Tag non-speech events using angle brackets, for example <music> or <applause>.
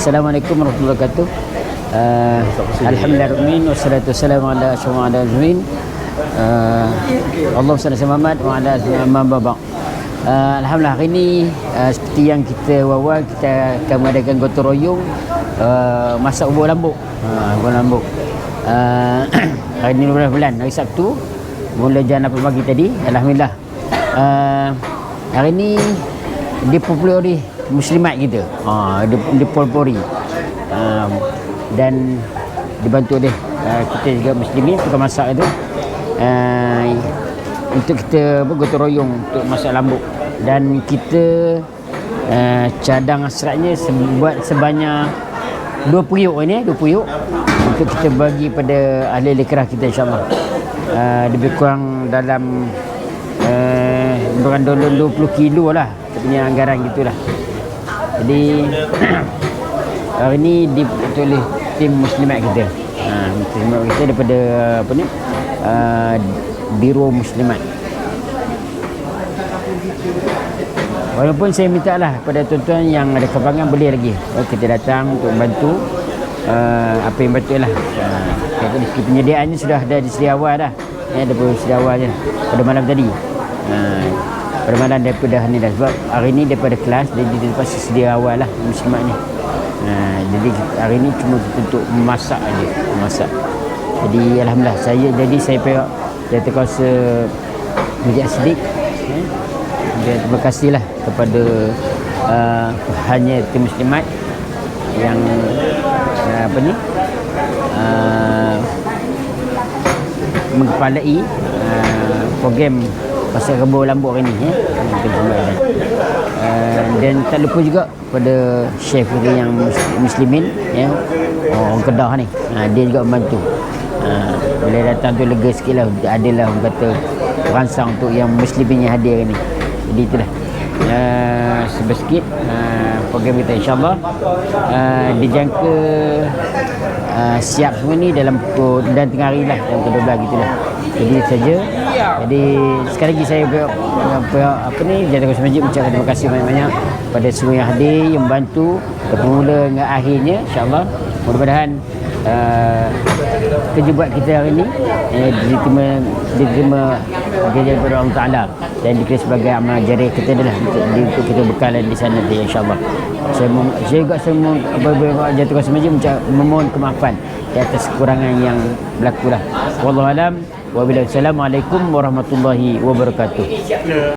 Assalamualaikum warahmatullahi wabarakatuh. Uh, Alhamdulillah wassalatu wassalamu ala asyrafil alamin. Uh, Allah SWT wa ala Muhammad babak. Uh, Alhamdulillah hari ini uh, seperti yang kita wawal kita akan mengadakan gotong royong uh, masak ubur lambuk. Uh, ubur lambuk. Uh, <clears throat> hari ini 12 bulan hari Sabtu mula jam 8 pagi tadi Alhamdulillah uh, hari ini dipopulari muslimat kita. Uh, dipolpori uh, dan dibantu oleh uh, kita juga muslimin tukang masak itu. Uh, untuk kita bergotong royong untuk masak lambuk. Dan kita uh, cadang hasratnya buat sebanyak dua periuk ini dua periuk untuk kita bagi pada ahli-ahli kerah kita insyaAllah. Uh, lebih kurang dalam uh, berandang 20 kilo lah kita punya anggaran gitulah. Jadi <clears throat> hari ni dibantu oleh tim muslimat kita. Uh, muslimat kita daripada apa ni uh, Biro Muslimat. Walaupun saya minta lah kepada tuan-tuan yang ada kepangan boleh lagi. Oh, Kita datang untuk bantu uh, Apa yang betul lah uh, Penyediaannya sudah ada di sedia awal dah. Ya, Daripada sedia awalnya Pada malam tadi. Uh, Malam daripada ni dah. Sebab hari ni daripada kelas Jadi dia lepas sedia awal lah Muslimat ni. Uh, Jadi hari ni cuma untuk memasak aja Memasak Jadi Alhamdulillah saya Jadi saya perak Jatuh kuasa Majid Siddiq eh? dan terima kasihlah kepada uh, hanya tim muslimat yang uh, apa ni uh, mengepalai uh, program pasal rebur lambuk hari ni ya uh, dan tak lupa juga pada chef kita yang muslimin ya. Orang Kedah ni. Uh, dia juga membantu. Uh, bila datang tu lega sikit lah. Adalah orang kata rangsang untuk yang muslimin yang hadir ni. Jadi itulah. Uh, sebab sikit uh, program kita insyaAllah. Uh, dijangka uh, siap semua ni dalam pukul dan tengah hari lah dalam pukul 12 gitu lah. Jadi saja. Jadi sekali lagi saya pihak apa ni Jatuh Kuasa Masjid ucapkan terima kasih banyak-banyak pada semua yang hadir yang membantu dari mula hingga akhirnya insyaAllah. Mudah-mudahan uh, kerja buat kita hari ini eh, diterima diterima kerja daripada Allah Ta'ala dan dikira sebagai amal jari kita adalah untuk, untuk kita bekalan di sana nanti insyaAllah. Saya, mem, saya juga semua beberapa jatuh kuasa majlis memohon kemaafan di atas kekurangan yang berlaku lah. Wallahualam. Wabillahi warahmatullahi wabarakatuh